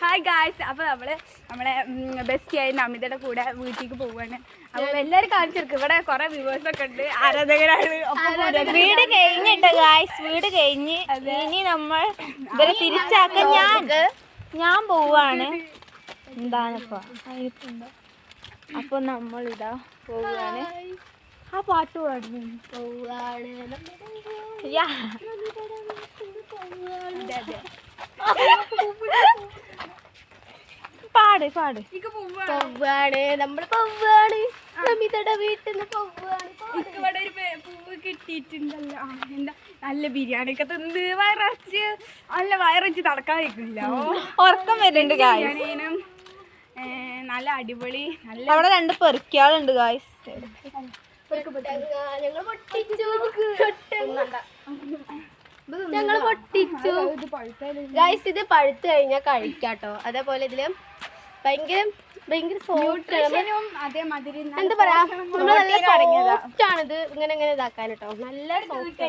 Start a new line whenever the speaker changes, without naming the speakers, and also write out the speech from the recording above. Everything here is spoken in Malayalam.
ഹായ് ഗായ്സ് അപ്പോൾ നമ്മൾ നമ്മളെ ബെസ്റ്റ് ആയി നമിതയുടെ കൂടെ വീട്ടിലേക്ക് പോവാണ്. അപ്പോൾ എല്ലാവരും കാണിച്ചെടുക്കും ഇവിടെ കുറെ വ്യൂവേഴ്സ് ഒക്കെ ഉണ്ട്. ആരാധകരാണ്?
വീട് കഴിഞ്ഞിട്ട് ഗായ്സ് വീട് കഴിഞ്ഞ് ഇനി നമ്മൾ ഇവരെ തിരിച്ചാക്കാൻ ഞാൻ ഞാൻ പോവാണ്. എന്താണിപ്പോ അപ്പൊ നമ്മൾ ഇതാ പോവുകയാണ് ആ പാട്ട് പാടുന്നു. യാ. പാട്.
പവ്വാണ്. നമ്മൾ പവ്വാണ് നമിതയുടെ വീട്ടിൽ നിന്ന്
ഇവിടെ ഒരു പേ- പൂവ് കിട്ടിയിട്ടുണ്ടല്ലോ. എന്താ? നല്ല ബിരിയാണി ഒക്കെ തിന്ന് വയറച്ച് നല്ല വയറച്ച് നടക്കാൻ
ഉറക്കം വരുന്നുണ്ട്
ബിരിയാണീനും? നല്ല അടിപൊളി നല്ല
അവിടെ രണ്ട് പെറുക്കിയാളുണ്ട് ഗായ്സ്
ഞങ്ങൾ പൊട്ടിച്ചു. ഞങ്ങൾ പൊട്ടിച്ചു. ഗൈസ് ഇത് പഴുത്ത് കഴിഞ്ഞാൽ കഴിക്കാട്ടോ. അതേപോലെ ഇതിൽ ഭയങ്കര ഭയങ്കര എന്താ പറയാ നമ്മൾ നല്ല സോഫ്റ്റ് ആണ് ഇത് ഇങ്ങനെ ഇങ്ങനെ ഇതാക്കാൻ കേട്ടോ നല്ല സോഫ്റ്റ്